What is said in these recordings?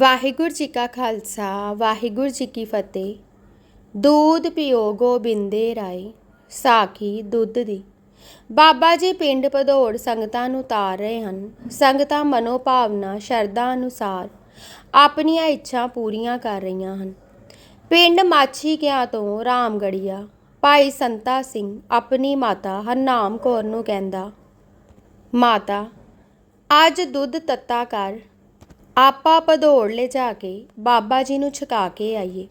ਵਾਹਿਗੁਰੂ ਜੀ ਕਾ ਖਾਲਸਾ, ਵਾਹਿਗੁਰੂ ਜੀ ਕੀ ਫਤਿਹ। ਦੂਧ ਪਿਓ ਗੋਬਿੰਦੇ ਰਾਏ, ਸਾਖੀ ਦੁੱਧ ਦੀ। ਬਾਬਾ ਜੀ ਪਿੰਡ ਭਦੌੜ ਸੰਗਤਾਂ ਨੂੰ ਤਾਰ ਰਹੇ ਹਨ। ਸੰਗਤਾਂ ਮਨੋ ਭਾਵਨਾ ਸ਼ਰਧਾ ਅਨੁਸਾਰ ਆਪਣੀਆਂ ਇੱਛਾ ਪੂਰੀਆਂ ਕਰ ਰਹੀਆਂ ਹਨ। ਪਿੰਡ ਮਾਛੀ ਕਿਆਂ ਤੋਂ ਰਾਮਗੜੀਆ, ਭਾਈ ਸੰਤਾ ਸਿੰਘ ਆਪਣੀ ਮਾਤਾ ਹਰਨਾਮ ਕੌਰ ਨੂੰ ਕਹਿੰਦਾ, ਮਾਤਾ, ਅੱਜ ਦੁੱਧ ਤੱਤਾ ਕਰ ਆਪਾਂ ਭਦੌੜ ਲੈ ਜਾ ਕੇ ਬਾਬਾ ਜੀ ਨੂੰ ਛਕਾ ਕੇ ਆਈਏ।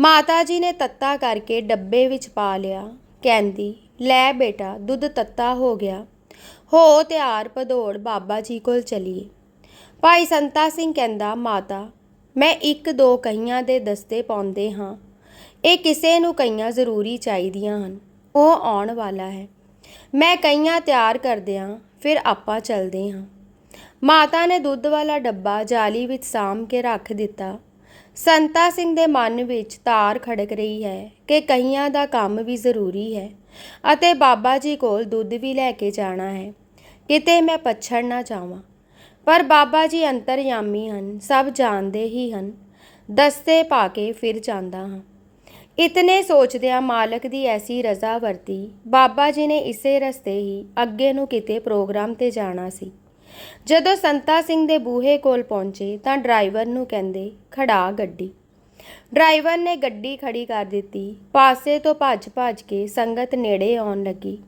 ਮਾਤਾ ਜੀ ਨੇ ਤੱਤਾ ਕਰਕੇ ਡੱਬੇ ਵਿੱਚ ਪਾ ਲਿਆ। ਕਹਿੰਦੀ, ਲੈ ਬੇਟਾ, ਦੁੱਧ ਤੱਤਾ ਹੋ ਗਿਆ। ਹੋ, ਤਿਆਰ ਭਦੌੜ ਬਾਬਾ ਜੀ ਕੋਲ ਚਲੀਏ। ਭਾਈ ਸੰਤਾ ਸਿੰਘ ਕਹਿੰਦਾ, ਮਾਤਾ, ਮੈਂ ਇੱਕ ਦੋ ਕਹੀਆਂ ਦੇ ਦਸਤੇ ਪਾਉਂਦੇ ਹਾਂ। ਇਹ ਕਿਸੇ ਨੂੰ ਕਈਆਂ ਜ਼ਰੂਰੀ ਚਾਹੀਦੀਆਂ ਹਨ। ਉਹ ਆਉਣ ਵਾਲਾ ਹੈ। ਮੈਂ ਕਈਆਂ ਤਿਆਰ ਕਰਦਿਆਂ ਫਿਰ ਆਪਾਂ ਚੱਲਦੇ ਹਾਂ। ਮਾਤਾ ਨੇ ਦੁੱਧ ਵਾਲਾ ਡੱਬਾ ਜਾਲੀ ਵਿੱਚ ਸਾਂਭ ਕੇ ਰੱਖ ਦਿੱਤਾ। ਸੰਤਾ ਸਿੰਘ ਦੇ ਮਨ ਵਿੱਚ ਤਾਰ ਖੜਕ ਰਹੀ ਹੈ ਕਿ ਕਈਆਂ ਦਾ ਕੰਮ ਵੀ ਜ਼ਰੂਰੀ ਹੈ ਅਤੇ ਬਾਬਾ ਜੀ ਕੋਲ ਦੁੱਧ ਵੀ ਲੈ ਕੇ ਜਾਣਾ ਹੈ। ਕਿਤੇ ਮੈਂ ਪਛੜ ਨਾ ਜਾਵਾਂ। ਪਰ ਬਾਬਾ ਜੀ ਅੰਤਰਯਾਮੀ ਹਨ, ਸਭ ਜਾਣਦੇ ਹੀ ਹਨ। ਦਸਤੇ ਪਾ ਕੇ ਫਿਰ ਜਾਂਦਾ ਹਾਂ। ਇਤਨੇ ਸੋਚਦਿਆਂ ਮਾਲਕ ਦੀ ਐਸੀ ਰਜ਼ਾ ਵਰਤੀ। ਬਾਬਾ ਜੀ ਨੇ ਇਸੇ ਰਸਤੇ ਹੀ ਅੱਗੇ ਨੂੰ ਕਿਤੇ ਪ੍ਰੋਗਰਾਮ ਤੇ ਜਾਣਾ ਸੀ। ਜਦੋਂ ਸੰਤਾ ਸਿੰਘ ਦੇ ਬੂਹੇ ਕੋਲ ਪਹੁੰਚੇ ਤਾਂ ਡਰਾਈਵਰ ਨੂੰ ਕਹਿੰਦੇ, ਖੜਾ ਗੱਡੀ। ਡਰਾਈਵਰ ਨੇ ਗੱਡੀ ਖੜੀ ਕਰ ਦਿੱਤੀ। ਪਾਸੇ ਤੋਂ ਭੱਜ-ਭੱਜ ਕੇ ਸੰਗਤ ਨੇੜੇ ਆਉਣ ਲੱਗੀ।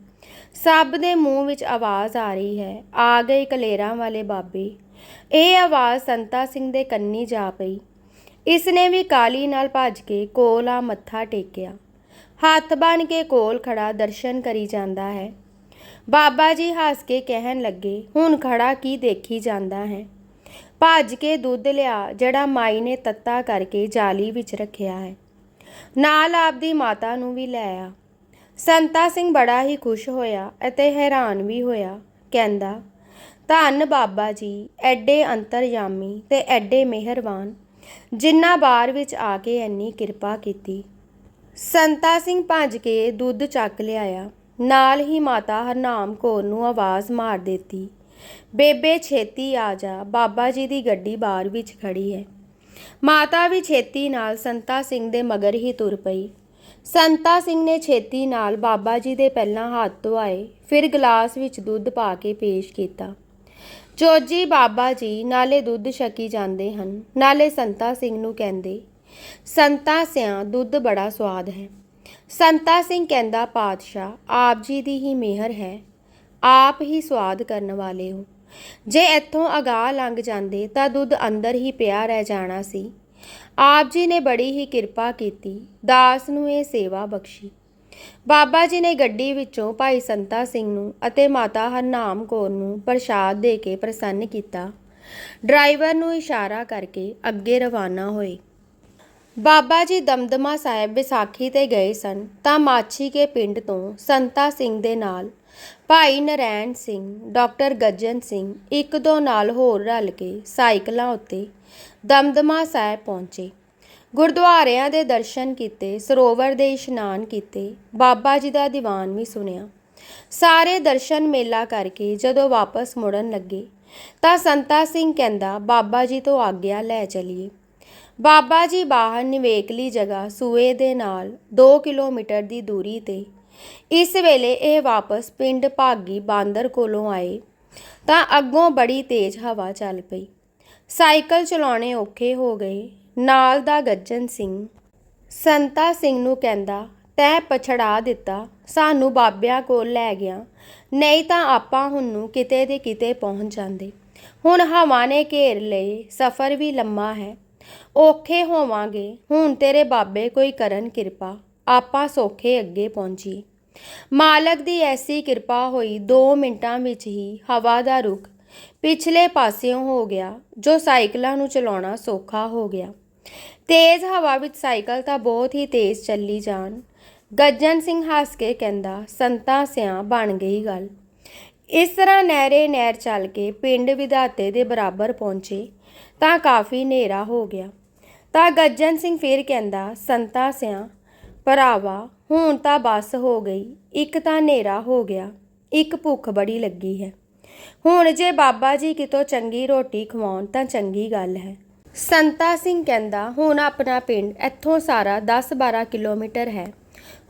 ਸਭ ਦੇ ਮੂੰਹ ਵਿੱਚ ਆਵਾਜ਼ ਆ ਰਹੀ ਹੈ, ਆ ਗਏ ਕਲੇਰਾਂ ਵਾਲੇ ਬਾਬੇ। ਇਹ ਆਵਾਜ਼ ਸੰਤਾ ਸਿੰਘ ਦੇ ਕੰਨੀ ਜਾ ਪਈ। ਇਸ ਨੇ ਵੀ ਕਾਲੀ ਨਾਲ ਭੱਜ ਕੇ ਕੋਲ ਆ ਮੱਥਾ ਟੇਕਿਆ। ਹੱਥ ਬਨ ਕੇ ਕੋਲ ਖੜਾ ਦਰਸ਼ਨ ਕਰੀ ਜਾਂਦਾ ਹੈ। ਬਾਬਾ ਜੀ ਹੱਸ ਕੇ ਕਹਿਣ ਲੱਗੇ, ਹੁਣ ਖੜਾ ਕੀ ਦੇਖੀ ਜਾਂਦਾ ਹੈ? ਭੱਜ ਕੇ ਦੁੱਧ ਲਿਆ, ਜਿਹੜਾ ਮਾਈ ਨੇ ਤੱਤਾ ਕਰਕੇ ਜਾਲੀ ਵਿੱਚ ਰੱਖਿਆ ਹੈ। ਨਾਲ ਆਪਦੀ ਮਾਤਾ ਨੂੰ ਵੀ ਲੈ ਆ। ਸੰਤਾ ਸਿੰਘ ਬੜਾ ਹੀ ਖੁਸ਼ ਹੋਇਆ ਅਤੇ ਹੈਰਾਨ ਵੀ ਹੋਇਆ, ਕਹਿੰਦਾ, ਧੰਨ ਬਾਬਾ ਜੀ, ਐਡੇ ਅੰਤਰਯਾਮੀ ਤੇ ਐਡੇ ਮਿਹਰਬਾਨ ਜਿਨ੍ਹਾਂ ਬਾਰ ਵਿੱਚ ਆ ਕੇ ਇੰਨੀ ਕਿਰਪਾ ਕੀਤੀ। ਸੰਤਾ ਸਿੰਘ ਭੱਜ ਕੇ ਦੁੱਧ ਚੱਕ ਲਿਆਇਆ। ਨਾਲ ਹੀ ਮਾਤਾ ਹਰਨਾਮ ਕੌਰ ਨੂੰ ਆਵਾਜ਼ ਮਾਰ ਦਿੱਤੀ। ਬੇਬੇ, ਛੇਤੀ ਆ ਜਾ। ਬਾਬਾ ਜੀ ਦੀ ਗੱਡੀ ਬਾਹਰ ਵਿੱਚ ਖੜੀ ਹੈ। ਮਾਤਾ ਵੀ ਛੇਤੀ ਨਾਲ ਸੰਤਾ ਸਿੰਘ ਦੇ ਮਗਰ ਹੀ ਤੁਰ ਪਈ। ਸੰਤਾ ਸਿੰਘ ਨੇ ਛੇਤੀ ਨਾਲ ਬਾਬਾ ਜੀ ਦੇ ਪਹਿਲਾਂ ਹੱਥ ਧੋਏ ਫਿਰ ਗਲਾਸ ਵਿੱਚ ਦੁੱਧ ਪਾ ਕੇ ਪੇਸ਼ ਕੀਤਾ। ਜੋਜੀ ਬਾਬਾ ਜੀ, ਨਾਲੇ ਦੁੱਧ ਛਕੀ ਜਾਂਦੇ ਹਨ। ਨਾਲੇ ਸੰਤਾ ਸਿੰਘ ਨੂੰ ਕਹਿੰਦੇ, ਸੰਤਾ ਸਿਆਂ, ਦੁੱਧ ਬੜਾ ਸਵਾਦ ਹੈ। ਸੰਤਾ ਸਿੰਘ ਕਹਿੰਦਾ, ਪਾਤਸ਼ਾਹ, ਆਪ ਜੀ ਦੀ ਹੀ ਮਿਹਰ ਹੈ, ਆਪ ਹੀ ਸਵਾਦ ਕਰਨ ਵਾਲੇ ਹੋ। ਜੇ ਇੱਥੋਂ ਅਗਾਹ ਲੰਘ ਜਾਂਦੇ ਤਾਂ ਦੁੱਧ ਅੰਦਰ ਹੀ ਪਿਆ ਰਹਿ ਜਾਣਾ ਸੀ। ਆਪ ਜੀ ਨੇ ਬੜੀ ਹੀ ਕਿਰਪਾ ਕੀਤੀ, ਦਾਸ ਨੂੰ ਇਹ ਸੇਵਾ ਬਖਸ਼ੀ। ਬਾਬਾ ਜੀ ਨੇ ਗੱਡੀ ਵਿੱਚੋਂ ਭਾਈ ਸੰਤਾ ਸਿੰਘ ਨੂੰ ਅਤੇ ਮਾਤਾ ਹਰਨਾਮ ਕੌਰ ਨੂੰ ਪ੍ਰਸ਼ਾਦ ਦੇ ਕੇ ਪ੍ਰਸੰਨ ਕੀਤਾ। ਡਰਾਈਵਰ ਨੂੰ ਇਸ਼ਾਰਾ ਕਰਕੇ ਅੱਗੇ ਰਵਾਨਾ ਹੋਏ। ਬਾਬਾ ਜੀ ਦਮਦਮਾ ਸਾਹਿਬ ਵਿਸਾਖੀ ਤੇ ਗਏ ਸਨ ਤਾਂ ਮਾਛੀ ਕੇ ਪਿੰਡ ਤੋਂ ਸੰਤਾ ਸਿੰਘ ਦੇ ਨਾਲ, ਭਾਈ ਨਰੈਣ ਸਿੰਘ, ਡਾਕਟਰ ਗੱਜਨ ਸਿੰਘ ਇੱਕ ਦੋ ਨਾਲ ਹੋਰ ਰਲ ਕੇ ਸਾਈਕਲਾਂ ਉੱਤੇ ਦਮਦਮਾ ਸਾਹਿਬ ਪਹੁੰਚੇ। ਗੁਰਦੁਆਰਿਆਂ ਦੇ ਦਰਸ਼ਨ ਕੀਤੇ, ਸਰੋਵਰ ਦੇ ਇਸ਼ਨਾਨ ਕੀਤੇ, ਬਾਬਾ ਜੀ ਦਾ ਦੀਵਾਨ ਵੀ ਸੁਣਿਆ। ਸਾਰੇ ਦਰਸ਼ਨ ਮੇਲਾ ਕਰਕੇ ਜਦੋਂ ਵਾਪਸ ਮੁੜਨ ਲੱਗੇ ਤਾਂ ਸੰਤਾ ਸਿੰਘ ਕਹਿੰਦਾ, ਬਾਬਾ ਜੀ ਤੋਂ ਆਗਿਆ ਲੈ ਚਲੀਏ। ਬਾਬਾ ਜੀ ਬਾਹਰ ਨਿਵੇਕਲੀ ਜਗ੍ਹਾ ਸੂਏ ਦੇ ਨਾਲ 2 ਕਿਲੋਮੀਟਰ ਦੀ ਦੂਰੀ ਤੇ। ਇਸ ਵੇਲੇ ਇਹ ਵਾਪਸ ਪਿੰਡ ਭਾਗੀ ਬਾਂਦਰ ਕੋਲੋਂ ਆਏ। ਤਾਂ ਅੱਗੋਂ ਬੜੀ ਤੇਜ਼ ਹਵਾ ਚੱਲ ਪਈ। ਸਾਈਕਲ ਚਲਾਉਣੇ ਔਖੇ ਹੋ ਗਏ। ਨਾਲ ਦਾ ਗੱਜਨ ਸਿੰਘ ਸੰਤਾ ਸਿੰਘ ਨੂੰ ਕਹਿੰਦਾ, ਤੈ ਪਛੜਾ ਦਿੱਤਾ, ਸਾਨੂੰ ਬਾਬਿਆਂ ਕੋਲ ਲੈ ਗਿਆ। ਨਹੀਂ ਤਾਂ ਆਪਾਂ ਹੁਣ ਨੂੰ ਕਿਤੇ ਦੇ ਕਿਤੇ ਪਹੁੰਚ ਜਾਂਦੇ। ਹੁਣ ਹਵਾ ਨੇ ਘੇਰ ਲਏ, ਸਫ਼ਰ ਵੀ ਲੰਮਾ ਹੈ। ਔਖੇ ਹੋਵਾਂਗੇ। ਹੁਣ ਤੇਰੇ ਬਾਬੇ ਕੋਈ ਕਰਨ ਕਿਰਪਾ। ਆਪਾਂ ਸੌਖੇ ਅੱਗੇ ਪਹੁੰਚੀ। ਮਾਲਕ ਦੀ ਐਸੀ ਕਿਰਪਾ ਹੋਈ 2 ਮਿੰਟਾਂ ਵਿੱਚ ਹੀ ਹਵਾ ਦਾ ਰੁਖ ਪਿਛਲੇ ਪਾਸਿਓਂ ਹੋ ਗਿਆ, ਜੋ ਸਾਈਕਲਾਂ ਨੂੰ ਚਲਾਉਣਾ ਸੌਖਾ ਹੋ ਗਿਆ। ਤੇਜ਼ ਹਵਾ ਵਿੱਚ ਸਾਈਕਲ ਤਾਂ ਬਹੁਤ ਹੀ ਤੇਜ਼ ਚੱਲੀ ਜਾਣ। ਗੱਜਨ ਸਿੰਘ ਹੱਸ ਕੇ ਕਹਿੰਦਾ, ਸੰਤਾ ਸਿਆਂ ਬਣ ਗਈ ਗੱਲ। ਇਸ ਤਰ੍ਹਾਂ ਨਹਿਰੇ ਨਹਿਰ ਚੱਲ ਕੇ ਪਿੰਡ ਵਿਧਾਤੇ ਦੇ ਬਰਾਬਰ ਪਹੁੰਚੇ, ਤਾਂ ਕਾਫੀ ਹਨੇਰਾ ਹੋ ਗਿਆ। ਤਾਂ ਗੱਜਣ ਸਿੰਘ ਫਿਰ ਕਹਿੰਦਾ, ਸੰਤਾ ਸਿਆ, ਭਰਾਵਾ, ਹੁਣ ਤਾਂ ਬੱਸ ਹੋ ਗਈ, ਇੱਕ ਤਾਂ ਹਨੇਰਾ ਹੋ ਗਿਆ, ਇੱਕ ਭੁੱਖ ਬੜੀ ਲੱਗੀ ਹੈ। ਹੁਣ ਜੇ ਬਾਬਾ ਜੀ ਕਿਤੋਂ ਚੰਗੀ ਰੋਟੀ ਖਵਾਉਣ ਤਾਂ ਚੰਗੀ ਗੱਲ ਹੈ। ਸੰਤਾ ਸਿੰਘ ਕਹਿੰਦਾ, ਹੁਣ ਆਪਣਾ ਪਿੰਡ ਇੱਥੋਂ ਸਾਰਾ 10-12 ਕਿਲੋਮੀਟਰ ਹੈ।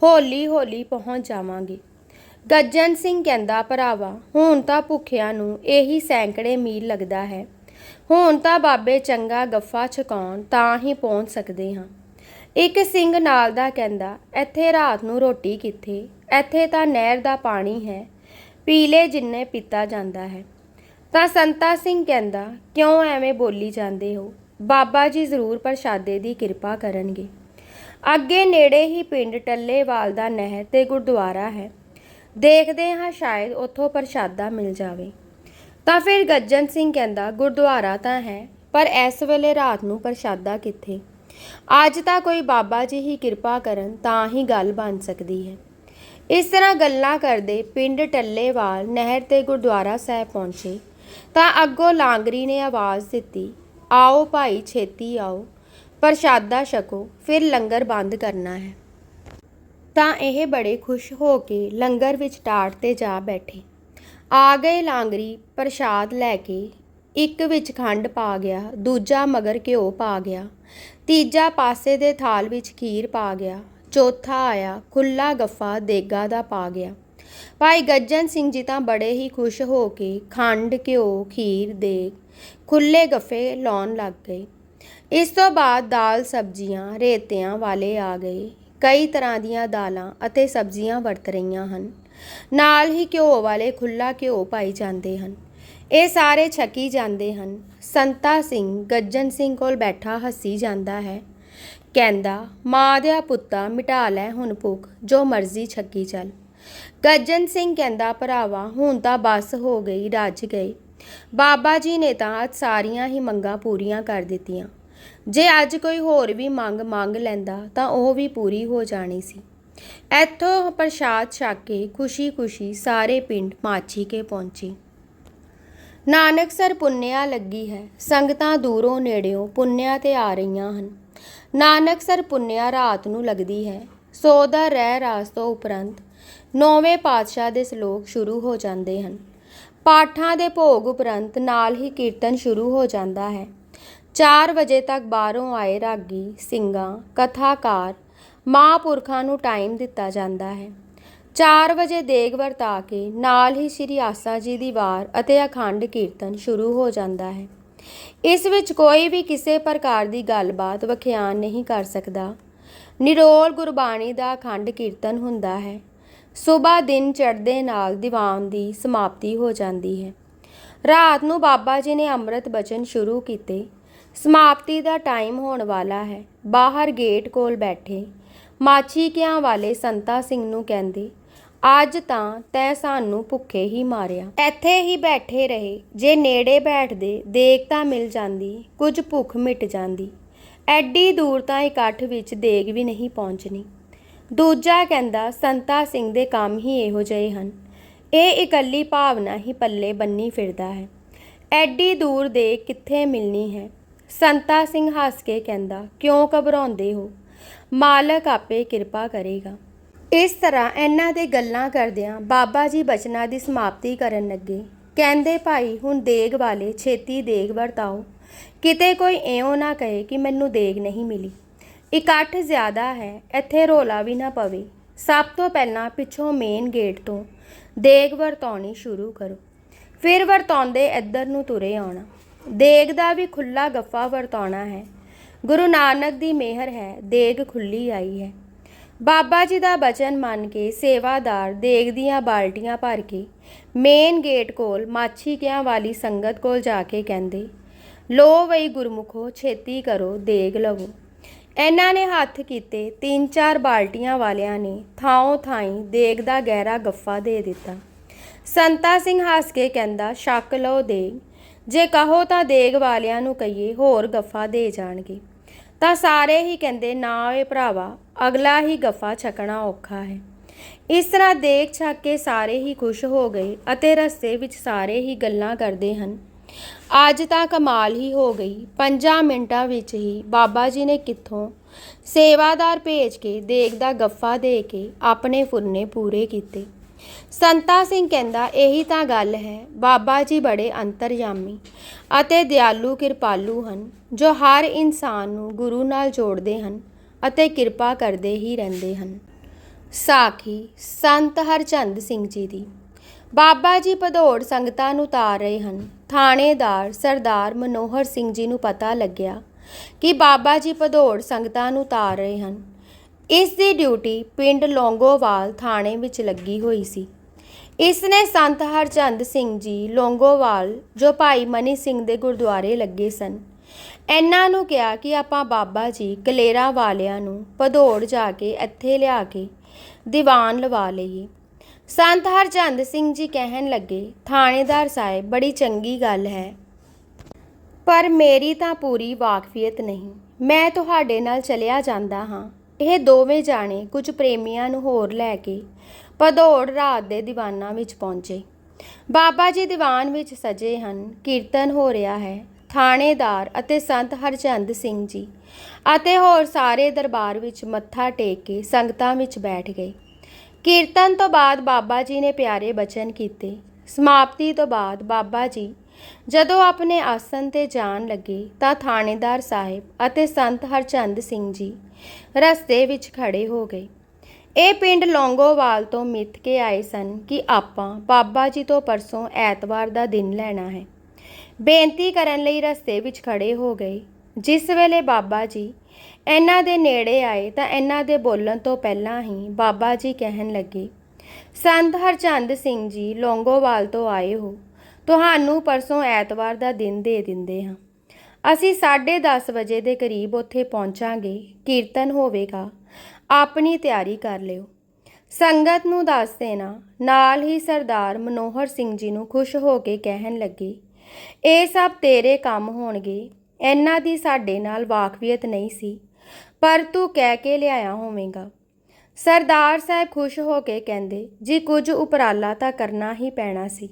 ਹੌਲੀ ਹੌਲੀ ਪਹੁੰਚ ਜਾਵਾਂਗੇ। ਗੱਜਨ ਸਿੰਘ ਕਹਿੰਦਾ, ਭਰਾਵਾ, ਹੁਣ ਤਾਂ ਭੁੱਖਿਆਂ ਨੂੰ ਇਹੀ ਸੈਂਕੜੇ ਮੀਲ ਲੱਗਦਾ ਹੈ। ਹੁਣ ਤਾਂ ਬਾਬੇ ਚੰਗਾ ਗੱਫਾ ਛਕਾਉਣ ਤਾਂ ਹੀ ਪਹੁੰਚ ਸਕਦੇ ਹਾਂ। ਇੱਕ ਸਿੰਘ ਨਾਲ ਦਾ ਕਹਿੰਦਾ, ਇੱਥੇ ਰਾਤ ਨੂੰ ਰੋਟੀ ਕਿੱਥੇ? ਇੱਥੇ ਤਾਂ ਨਹਿਰ ਦਾ ਪਾਣੀ ਹੈ, ਪੀਲੇ ਜਿੰਨੇ ਪੀਤਾ ਜਾਂਦਾ ਹੈ। ਤਾਂ ਸੰਤਾ ਸਿੰਘ ਕਹਿੰਦਾ, ਕਿਉਂ ਐਵੇਂ ਬੋਲੀ ਜਾਂਦੇ ਹੋ? ਬਾਬਾ ਜੀ ਜ਼ਰੂਰ ਪ੍ਰਸ਼ਾਦੇ ਦੀ ਕਿਰਪਾ ਕਰਨਗੇ। ਅੱਗੇ ਨੇੜੇ ਹੀ ਪਿੰਡ ਟੱਲੇਵਾਲ ਦਾ ਨਹਿਰ ਤੇ ਗੁਰਦੁਆਰਾ ਹੈ। ਦੇਖਦੇ ਹਾਂ, ਸ਼ਾਇਦ ਉੱਥੋਂ ਪ੍ਰਸ਼ਾਦਾ ਮਿਲ ਜਾਵੇ। ਤਾਂ ਫਿਰ ਗੱਜਨ ਸਿੰਘ ਕਹਿੰਦਾ, ਗੁਰਦੁਆਰਾ ਤਾਂ ਹੈ, ਪਰ ਇਸ ਵੇਲੇ ਰਾਤ ਨੂੰ ਪ੍ਰਸ਼ਾਦਾ ਕਿੱਥੇ? ਅੱਜ ਤਾਂ ਕੋਈ ਬਾਬਾ ਜੀ ਹੀ ਕਿਰਪਾ ਕਰਨ, ਤਾਂ ਹੀ ਗੱਲ ਬਣ ਸਕਦੀ ਹੈ। ਇਸ ਤਰ੍ਹਾਂ ਗੱਲਾਂ ਕਰਦੇ ਪਿੰਡ ਟੱਲੇਵਾਲ ਨਹਿਰ ਤੇ ਗੁਰਦੁਆਰਾ ਸਾਹਿਬ ਪਹੁੰਚੇ। ਤਾਂ ਅੱਗੋਂ ਲਾਂਗਰੀ ਨੇ ਆਵਾਜ਼ ਦਿੱਤੀ, ਆਓ ਭਾਈ, ਛੇਤੀ ਆਓ, ਪ੍ਰਸ਼ਾਦਾ ਛਕੋ, ਫਿਰ ਲੰਗਰ ਬੰਦ ਕਰਨਾ ਹੈ। ਤਾਂ ਇਹ ਬੜੇ ਖੁਸ਼ ਹੋ ਕੇ ਲੰਗਰ ਵਿੱਚ ਟਾਟ ਤੇ ਜਾ ਬੈਠੇ। ਆ ਗਏ ਲਾਂਗਰੀ ਪ੍ਰਸ਼ਾਦ ਲੈ ਕੇ, ਇੱਕ ਵਿੱਚ ਖੰਡ ਪਾ ਗਿਆ, ਦੂਜਾ ਮਗਰ ਘਿਓ ਪਾ ਗਿਆ, ਤੀਜਾ ਪਾਸੇ ਦੇ ਥਾਲ ਵਿੱਚ ਖੀਰ ਪਾ ਗਿਆ, ਚੌਥਾ ਆਇਆ ਖੁੱਲਾ ਗੱਫਾ ਦੇਗਾ ਦਾ ਪਾ ਗਿਆ। ਭਾਈ ਗੱਜਨ ਸਿੰਘ ਜੀ ਤਾਂ ਬੜੇ ਹੀ ਖੁਸ਼ ਹੋ ਕੇ ਖੰਡ, ਘਿਓ, ਖੀਰ ਦੇ ਖੁੱਲੇ ਗੱਫੇ ਲਾਉਣ ਲੱਗ ਗਏ। ਇਸ ਤੋਂ ਬਾਅਦ ਦਾਲ ਸਬਜ਼ੀਆਂ ਰੇਤਿਆਂ ਵਾਲੇ ਆ ਗਏ। ਕਈ ਤਰ੍ਹਾਂ ਦੀਆਂ ਦਾਲਾਂ ਅਤੇ ਸਬਜ਼ੀਆਂ ਵਰਤ ਰਹੀਆਂ ਹਨ। ਨਾਲ ਹੀ ਘਿਓ ਵਾਲੇ ਖੁੱਲਾ ਘਿਓ ਪਾਈ ਜਾਂਦੇ ਹਨ। ਇਹ ਸਾਰੇ ਛਕੀ ਜਾਂਦੇ ਹਨ। ਸੰਤਾ ਸਿੰਘ ਗੱਜਨ ਸਿੰਘ ਕੋਲ ਬੈਠਾ ਹੱਸੀ ਜਾਂਦਾ ਹੈ। ਕਹਿੰਦਾ, ਮਾਂ ਦਿਆ ਪੁੱਤਾ, ਮਿਟਾ ਲੈ ਹੁਣ ਭੁੱਖ, ਜੋ ਮਰਜ਼ੀ ਛੱਕੀ ਚੱਲ। ਗੱਜਨ ਸਿੰਘ ਕਹਿੰਦਾ, ਭਰਾਵਾ, ਹੁਣ ਤਾਂ ਬਸ ਹੋ ਗਈ, ਰੱਜ ਗਈ। ਬਾਬਾ ਜੀ ਨੇ ਤਾਂ ਅੱਜ ਸਾਰੀਆਂ ਹੀ ਮੰਗਾਂ ਪੂਰੀਆਂ ਕਰ ਦਿੱਤੀਆਂ। ਜੇ ਅੱਜ ਕੋਈ ਹੋਰ ਵੀ ਮੰਗ ਮੰਗ ਲੈਂਦਾ, ਤਾਂ ਉਹ ਵੀ ਪੂਰੀ ਹੋ ਜਾਣੀ ਸੀ। ਇੱਥੋਂ ਪ੍ਰਸ਼ਾਦ ਛਕ ਕੇ ਖੁਸ਼ੀ-ਖੁਸ਼ੀ ਸਾਰੇ ਪਿੰਡ ਮਾਛੀ ਕੇ ਪਹੁੰਚੇ ਨਾਨਕਸਰ ਪੁੰਨਿਆ ਲੱਗੀ ਹੈ, ਸੰਗਤਾਂ ਦੂਰੋਂ ਨੇੜਿਓਂ ਪੁੰਨਿਆ ਤੇ ਆ ਰਹੀਆਂ ਹਨ। ਨਾਨਕਸਰ ਪੁੰਨਿਆ ਰਾਤ ਨੂੰ ਲੱਗਦੀ ਹੈ, ਸੋ ਦਾ ਰਹਿ ਰਾਸ ਤੋਂ ਉਪਰੰਤ ਨੌਵੇਂ ਪਾਤਸ਼ਾਹ ਦੇ ਸ਼ਲੋਕ ਸ਼ੁਰੂ ਹੋ ਜਾਂਦੇ ਹਨ। ਪਾਠਾਂ ਦੇ ਭੋਗ ਉਪਰੰਤ ਨਾਲ ਹੀ ਕੀਰਤਨ ਸ਼ੁਰੂ ਹੋ ਜਾਂਦਾ ਹੈ। 4 ਵਜੇ ਤੱਕ ਬਾਹਰੋਂ ਆਏ ਰਾਗੀ, ਸਿੰਘਾਂ, ਕਥਾਕਾਰ ਮਹਾਂਪੁਰਖਾਂ ਨੂੰ ਟਾਈਮ ਦਿੱਤਾ ਜਾਂਦਾ ਹੈ। 4 ਵਜੇ ਦੇਗ ਵਰਤਾ ਕੇ ਨਾਲ ਹੀ ਸ੍ਰੀ ਆਸਾ ਜੀ ਦੀ ਵਾਰ ਅਤੇ ਅਖੰਡ ਕੀਰਤਨ ਸ਼ੁਰੂ ਹੋ ਜਾਂਦਾ ਹੈ। ਇਸ ਵਿੱਚ ਕੋਈ ਵੀ ਕਿਸੇ ਪ੍ਰਕਾਰ ਦੀ ਗੱਲਬਾਤ ਵਖਿਆਨ ਨਹੀਂ ਕਰ ਸਕਦਾ। ਨਿਰੋਲ ਗੁਰਬਾਣੀ ਦਾ ਅਖੰਡ ਕੀਰਤਨ ਹੁੰਦਾ ਹੈ। ਸਵੇਰ ਦਿਨ ਚੜ੍ਹਦੇ ਨਾਲ ਦੀਵਾਨ ਦੀ ਸਮਾਪਤੀ ਹੋ ਜਾਂਦੀ ਹੈ। ਰਾਤ ਨੂੰ ਬਾਬਾ ਜੀ ਨੇ ਅੰਮ੍ਰਿਤ ਬਚਨ ਸ਼ੁਰੂ ਕੀਤੇ। ਸਮਾਪਤੀ ਦਾ ਟਾਈਮ ਹੋਣ ਵਾਲਾ ਹੈ। ਬਾਹਰ ਗੇਟ ਕੋਲ ਬੈਠੇ ਮਾਛੀਕਿਆਂ ਵਾਲੇ ਸੰਤਾ ਸਿੰਘ ਨੂੰ ਕਹਿੰਦੇ, ਅੱਜ ਤਾਂ ਤੈ ਸਾਨੂੰ ਭੁੱਖੇ ਹੀ ਮਾਰਿਆ। ਇੱਥੇ ਹੀ ਬੈਠੇ ਰਹੇ। ਜੇ ਨੇੜੇ ਬੈਠਦੇ, ਦੇਖ ਤਾਂ ਮਿਲ ਜਾਂਦੀ, ਕੁਝ ਭੁੱਖ ਮਿਟ ਜਾਂਦੀ। ਐਡੀ ਦੂਰ ਤਾਂ ਇਕੱਠ ਵਿੱਚ ਦੇਗ ਵੀ ਨਹੀਂ ਪਹੁੰਚਣੀ। ਦੂਜਾ ਕਹਿੰਦਾ, ਸੰਤਾ ਸਿੰਘ ਦੇ ਕੰਮ ਹੀ ਇਹੋ ਜਿਹੇ ਹਨ। ਇਹ ਇਕੱਲੀ ਭਾਵਨਾ ਹੀ ਪੱਲੇ ਬੰਨੀ ਫਿਰਦਾ ਹੈ। ਐਡੀ ਦੂਰ ਦੇ ਕਿੱਥੇ ਮਿਲਣੀ ਹੈ? ਸੰਤਾ ਸਿੰਘ ਹੱਸ ਕੇ ਕਹਿੰਦਾ, ਕਿਉਂ ਘਬਰਾਉਂਦੇ ਹੋ? ਮਾਲਕ ਆਪੇ ਕਿਰਪਾ ਕਰੇਗਾ। ਇਸ ਤਰ੍ਹਾਂ ਇਹਨਾਂ ਦੇ ਗੱਲਾਂ ਕਰਦਿਆਂ ਬਾਬਾ ਜੀ ਬਚਨਾਂ ਦੀ ਸਮਾਪਤੀ ਕਰਨ ਲੱਗੇ। ਕਹਿੰਦੇ, ਭਾਈ, ਹੁਣ ਦੇਗ ਵਾਲੇ ਛੇਤੀ ਦੇਗ ਵਰਤਾਓ। ਕਿਤੇ ਕੋਈ ਐਉਂ ਨਾ ਕਹੇ ਕਿ ਮੈਨੂੰ ਦੇਗ ਨਹੀਂ ਮਿਲੀ। ਇਕੱਠ ਜ਼ਿਆਦਾ ਹੈ, ਇੱਥੇ ਰੋਲਾ ਵੀ ਨਾ ਪਵੇ। ਸਭ ਤੋਂ ਪਹਿਲਾਂ ਪਿੱਛੋਂ ਮੇਨ ਗੇਟ ਤੋਂ ਦੇਗ ਵਰਤਾਉਣੀ ਸ਼ੁਰੂ ਕਰੋ। ਫਿਰ ਵਰਤਾਉਂਦੇ ਇੱਧਰ ਨੂੰ ਤੁਰੇ ਆਉਣਾ। ਦੇਗ ਦਾ ਵੀ ਖੁੱਲਾ ਗੱਫਾ ਵਰਤਾਉਣਾ ਹੈ। ਗੁਰੂ ਨਾਨਕ ਦੀ ਮਿਹਰ ਹੈ, ਦੇਗ ਖੁੱਲੀ ਆਈ ਹੈ। ਬਾਬਾ ਜੀ ਦਾ ਬਚਨ ਮੰਨ ਕੇ ਸੇਵਾਦਾਰ ਦੇਗ ਦੀਆਂ ਬਾਲਟੀਆਂ ਭਰ ਕੇ ਮੇਨ ਗੇਟ ਕੋਲ ਮਾਛੀ ਕਿਆਂ ਵਾਲੀ ਸੰਗਤ ਕੋਲ ਜਾ ਕੇ ਕਹਿੰਦੇ, ਲੋ ਵਈ ਗੁਰਮੁਖੋ, ਛੇਤੀ ਕਰੋ, ਦੇਗ ਲਵੋ। ਇਹਨਾਂ ਨੇ ਹੱਥ ਕੀਤੇ, ਤਿੰਨ ਚਾਰ ਬਾਲਟੀਆਂ ਵਾਲਿਆਂ ਨੇ ਥਾਂ ਥਾਈ ਦੇਗ ਦਾ ਗਹਿਰਾ ਗੱਫਾ ਦੇ ਦਿੱਤਾ। ਸੰਤਾ ਸਿੰਘ ਹੱਸ ਕੇ ਕਹਿੰਦਾ, ਸ਼ੱਕ ਲਓ ਦੇਗ, ਜੇ ਕਹੋ ਤਾਂ ਦੇਗ ਵਾਲਿਆਂ ਨੂੰ ਕਹੀਏ ਹੋਰ ਗੱਫਾ ਦੇ ਜਾਣਗੇ। ਤਾਂ ਸਾਰੇ ਹੀ ਕਹਿੰਦੇ, ਨਾ ਓਏ ਭਰਾਵਾ, ਅਗਲਾ ਹੀ ਗੱਫਾ ਛਕਣਾ ਔਖਾ ਹੈ। ਇਸ ਤਰ੍ਹਾਂ ਦੇਖ ਛੱਕ ਕੇ ਸਾਰੇ ਹੀ ਖੁਸ਼ ਹੋ ਗਏ ਅਤੇ ਰਸਤੇ ਵਿੱਚ ਸਾਰੇ ਹੀ ਗੱਲਾਂ ਕਰਦੇ ਹਨ। ਅੱਜ ਤਾਂ ਕਮਾਲ ਹੀ ਹੋ ਗਈ। ਪੰਜਾਂ ਮਿੰਟਾਂ ਵਿੱਚ ਹੀ ਬਾਬਾ ਜੀ ਨੇ ਕਿੱਥੋਂ ਸੇਵਾਦਾਰ ਭੇਜ ਕੇ ਦੇਖ ਦਾ ਗੱਫਾ ਦੇ ਕੇ, ਆਪਣੇ ਫੁਰਨੇ ਪੂਰੇ ਕੀਤੇ। ਸੰਤਾ ਸਿੰਘ ਕਹਿੰਦਾ, ਇਹੀ ਤਾਂ ਗੱਲ ਹੈ, ਬਾਬਾ ਜੀ ਬੜੇ ਅੰਤਰਯਾਮੀ ਅਤੇ ਦਿਆਲੂ ਕਿਰਪਾਲੂ ਹਨ, ਜੋ ਹਰ ਇਨਸਾਨ ਨੂੰ ਗੁਰੂ ਨਾਲ ਜੋੜਦੇ ਹਨ ਅਤੇ ਕਿਰਪਾ ਕਰਦੇ ਹੀ ਰਹਿੰਦੇ ਹਨ। ਸਾਖੀ ਸੰਤ ਹਰਚੰਦ ਸਿੰਘ ਜੀ ਦੀ। ਬਾਬਾ ਜੀ ਭਦੌੜ ਸੰਗਤਾਂ ਨੂੰ ਤਾਰ ਰਹੇ ਹਨ। ਥਾਣੇਦਾਰ ਸਰਦਾਰ ਮਨੋਹਰ ਸਿੰਘ ਜੀ ਨੂੰ ਪਤਾ ਲੱਗਿਆ ਕਿ ਬਾਬਾ ਜੀ ਭਦੌੜ ਸੰਗਤਾਂ ਨੂੰ ਤਾਰ ਰਹੇ ਹਨ। ਇਸ ਦੀ ਡਿਊਟੀ ਪਿੰਡ ਲੌਂਗੋਵਾਲ ਥਾਣੇ ਵਿੱਚ ਲੱਗੀ ਹੋਈ ਸੀ। ਇਸ ਨੇ ਸੰਤ ਹਰਚੰਦ ਸਿੰਘ ਜੀ ਲੌਂਗੋਵਾਲ, ਜੋ ਭਾਈ ਮਨੀ ਸਿੰਘ ਦੇ ਗੁਰਦੁਆਰੇ ਲੱਗੇ ਸਨ। ਇਹਨਾਂ ਨੂੰ ਕਿਹਾ ਕਿ ਆਪਾਂ ਬਾਬਾ ਜੀ ਕਲੇਰਾ ਵਾਲਿਆਂ ਨੂੰ ਭਦੌੜ ਜਾ ਕੇ ਇੱਥੇ ਲਿਆ ਕੇ ਦੀਵਾਨ ਲਵਾ ਲਈਏ। ਸੰਤ ਹਰਚੰਦ ਸਿੰਘ ਜੀ ਕਹਿਣ ਲੱਗੇ, ਥਾਣੇਦਾਰ ਸਾਹਿਬ, ਬੜੀ ਚੰਗੀ ਗੱਲ ਹੈ। ਪਰ ਮੇਰੀ ਤਾਂ ਪੂਰੀ ਵਾਕਫੀਅਤ ਨਹੀਂ। ਮੈਂ ਤੁਹਾਡੇ ਨਾਲ ਚਲਿਆ ਜਾਂਦਾ ਹਾਂ। ਇਹ ਦੋਵੇਂ ਜਾਣੇ ਕੁਝ ਪ੍ਰੇਮੀਆਂ ਨੂੰ ਹੋਰ ਲੈ ਕੇ ਭਦੌੜ ਰਾਤ ਦੇ ਦੀਵਾਨਾਂ ਵਿੱਚ ਪਹੁੰਚੇ। ਬਾਬਾ ਜੀ ਦੀਵਾਨ ਵਿੱਚ ਸਜੇ ਹਨ, ਕੀਰਤਨ ਹੋ ਰਿਹਾ ਹੈ, ਥਾਣੇਦਾਰ ਅਤੇ ਸੰਤ ਹਰਚੰਦ ਸਿੰਘ ਜੀ ਅਤੇ ਹੋਰ ਸਾਰੇ ਦਰਬਾਰ ਵਿੱਚ ਮੱਥਾ ਟੇਕ ਕੇ ਸੰਗਤਾਂ ਵਿੱਚ ਬੈਠ ਗਏ। ਕੀਰਤਨ ਤੋਂ ਬਾਅਦ ਬਾਬਾ ਜੀ ਨੇ ਪਿਆਰੇ ਬਚਨ ਕੀਤੇ। ਸਮਾਪਤੀ ਤੋਂ ਬਾਅਦ ਬਾਬਾ ਜੀ ਜਦੋਂ ਆਪਣੇ ਆਸਨ ਤੇ ਜਾਣ ਲੱਗੇ ਤਾਂ ਥਾਣੇਦਾਰ ਸਾਹਿਬ ਅਤੇ ਸੰਤ ਹਰਚੰਦ ਸਿੰਘ ਜੀ ਰਸਤੇ ਵਿੱਚ ਖੜੇ ਹੋ ਗਏ। ਇਹ ਪਿੰਡ ਲੌਂਗੋਵਾਲ ਤੋਂ ਮਿੱਥ ਕੇ ਆਏ ਸਨ ਕਿ ਆਪਾਂ ਬਾਬਾ ਜੀ ਤੋਂ ਪਰਸੋਂ ਐਤਵਾਰ ਦਾ ਦਿਨ ਲੈਣਾ ਹੈ। ਬੇਨਤੀ ਕਰਨ ਲਈ ਰਸਤੇ ਵਿੱਚ ਖੜੇ ਹੋ ਗਏ। ਜਿਸ ਵੇਲੇ ਬਾਬਾ ਜੀ ਇਹਨਾਂ ਦੇ ਨੇੜੇ ਆਏ ਤਾਂ ਇਹਨਾਂ ਦੇ ਬੋਲਣ ਤੋਂ ਪਹਿਲਾਂ ਹੀ ਬਾਬਾ ਜੀ ਕਹਿਣ ਲੱਗੇ, ਸੰਤ ਹਰਚੰਦ ਸਿੰਘ ਜੀ ਲੌਂਗੋਵਾਲ ਤੋਂ ਆਏ ਹੋ। ਤੁਹਾਨੂੰ ਪਰਸੋਂ ਐਤਵਾਰ ਦਾ ਦਿਨ ਦੇ ਦਿੰਦੇ ਹਾਂ। ਅਸੀਂ 10:30 ਵਜੇ ਦੇ ਕਰੀਬ ਉੱਥੇ ਪਹੁੰਚਾਂਗੇ, ਕੀਰਤਨ ਹੋਵੇਗਾ। ਆਪਣੀ ਤਿਆਰੀ ਕਰ ਲਿਓ। ਸੰਗਤ ਨੂੰ ਦੱਸ ਦੇਣਾ, ਨਾਲ ਹੀ ਸਰਦਾਰ ਮਨੋਹਰ ਸਿੰਘ ਜੀ ਨੂੰ ਖੁਸ਼ ਹੋ ਕੇ ਕਹਿਣ ਲੱਗੇ, ਇਹ ਸਭ ਤੇਰੇ ਕੰਮ ਹੋਣਗੇ। ਇਹਨਾਂ ਦੀ ਸਾਡੇ ਨਾਲ ਵਾਕਫੀਅਤ ਨਹੀਂ ਸੀ, ਪਰ ਤੂੰ ਕਹਿ ਕੇ ਲਿਆਇਆ ਹੋਵੇਂਗਾ। ਸਰਦਾਰ ਸਾਹਿਬ ਖੁਸ਼ ਹੋ ਕੇ ਕਹਿੰਦੇ, ਜੀ ਕੁਝ ਉਪਰਾਲਾ ਤਾਂ ਕਰਨਾ ਹੀ ਪੈਣਾ ਸੀ।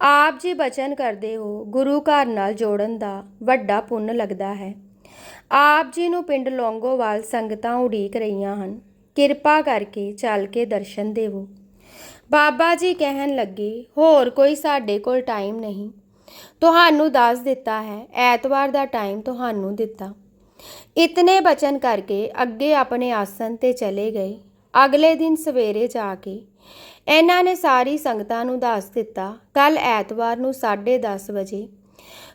ਆਪ ਜੀ ਬਚਨ ਕਰਦੇ ਹੋ, ਗੁਰੂ ਘਰ ਨਾਲ ਜੋੜਨ ਦਾ ਵੱਡਾ ਪੁੰਨ ਲੱਗਦਾ ਹੈ। ਆਪ ਜੀ ਨੂੰ ਪਿੰਡ ਲੌਂਗੋਵਾਲ ਸੰਗਤਾਂ ਉਡੀਕ ਰਹੀਆਂ ਹਨ। ਕਿਰਪਾ ਕਰਕੇ ਚੱਲ ਕੇ ਦਰਸ਼ਨ ਦੇਵੋ। ਬਾਬਾ ਜੀ ਕਹਿਣ ਲੱਗੇ, ਹੋਰ ਕੋਈ ਸਾਡੇ ਕੋਲ ਟਾਈਮ ਨਹੀਂ। ਤੁਹਾਨੂੰ ਦੱਸ ਦਿੱਤਾ ਹੈ, ਐਤਵਾਰ ਦਾ ਟਾਈਮ ਤੁਹਾਨੂੰ ਦਿੱਤਾ। ਇਤਨੇ ਬਚਨ ਕਰਕੇ ਅੱਗੇ ਆਪਣੇ ਆਸਨ ਤੇ ਚਲੇ ਗਏ। ਅਗਲੇ ਦਿਨ ਸਵੇਰੇ ਜਾ ਕੇ ਇਹਨਾਂ ਨੇ ਸਾਰੀ ਸੰਗਤਾਂ ਨੂੰ ਦੱਸ ਦਿੱਤਾ ਕੱਲ ਐਤਵਾਰ ਨੂੰ 10:30 ਵਜੇ।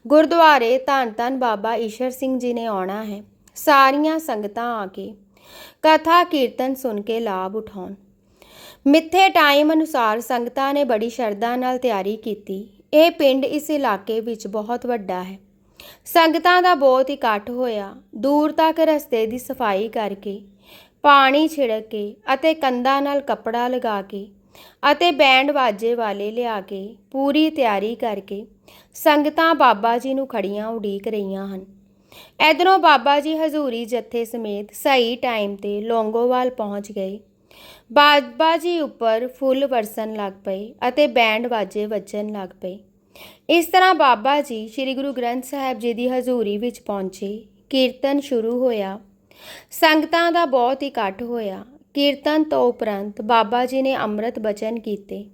ਗੁਰਦੁਆਰੇ ਧੰਨ ਧੰਨ ਬਾਬਾ ਈਸ਼ਰ ਸਿੰਘ ਜੀ ਨੇ ਆਉਣਾ ਹੈ, ਸਾਰੀਆਂ ਸੰਗਤਾਂ ਆ ਕੇ ਕਥਾ ਕੀਰਤਨ ਸੁਣ ਕੇ ਲਾਭ ਉਠਾਉਣ। ਮਿੱਥੇ ਟਾਈਮ ਅਨੁਸਾਰ ਸੰਗਤਾਂ ਨੇ ਬੜੀ ਸ਼ਰਧਾ ਨਾਲ ਤਿਆਰੀ ਕੀਤੀ। ਇਹ ਪਿੰਡ ਇਸ ਇਲਾਕੇ ਵਿੱਚ ਬਹੁਤ ਵੱਡਾ ਹੈ। ਸੰਗਤਾਂ ਦਾ ਬਹੁਤ ਇਕੱਠ ਹੋਇਆ। ਦੂਰ ਤੱਕ ਰਸਤੇ ਦੀ ਸਫ਼ਾਈ ਕਰਕੇ, ਪਾਣੀ ਛਿੜਕ ਕੇ ਅਤੇ ਕੰਧਾਂ ਨਾਲ ਕੱਪੜਾ ਲਗਾ ਕੇ ਅਤੇ ਬੈਂਡ ਬਾਜੇ ਵਾਲੇ ਲਿਆ ਕੇ ਪੂਰੀ ਤਿਆਰੀ ਕਰਕੇ ਸੰਗਤਾਂ ਬਾਬਾ ਜੀ ਨੂੰ ਖੜੀਆਂ ਉਡੀਕ ਰਹੀਆਂ ਹਨ। ਇਧਰੋਂ ਬਾਬਾ ਜੀ ਹਜ਼ੂਰੀ ਜੱਥੇ ਸਮੇਤ ਸਹੀ ਟਾਈਮ ਤੇ ਲੌਂਗੋਵਾਲ ਪਹੁੰਚ ਗਏ। ਬਾਬਾ ਜੀ ਉੱਪਰ ਫੁੱਲ ਵਰਸਣ ਲੱਗ ਪਏ ਅਤੇ ਬੈਂਡ ਬਾਜੇ ਵੱਜਣ ਲੱਗ ਪਏ। ਇਸ ਤਰ੍ਹਾਂ ਬਾਬਾ ਜੀ ਸ੍ਰੀ ਗੁਰੂ ਗ੍ਰੰਥ ਸਾਹਿਬ ਜੀ ਦੀ ਹਜ਼ੂਰੀ ਵਿੱਚ ਪਹੁੰਚੇ। ਕੀਰਤਨ ਸ਼ੁਰੂ ਹੋਇਆ। ਸੰਗਤਾਂ ਦਾ ਬਹੁਤ ਇਕੱਠ ਹੋਇਆ ਕੀਰਤਨ ਤੋਂ ਉਪਰੰਤ ਬਾਬਾ ਜੀ ਨੇ ਅੰਮ੍ਰਿਤ ਬਚਨ ਕੀਤੇ।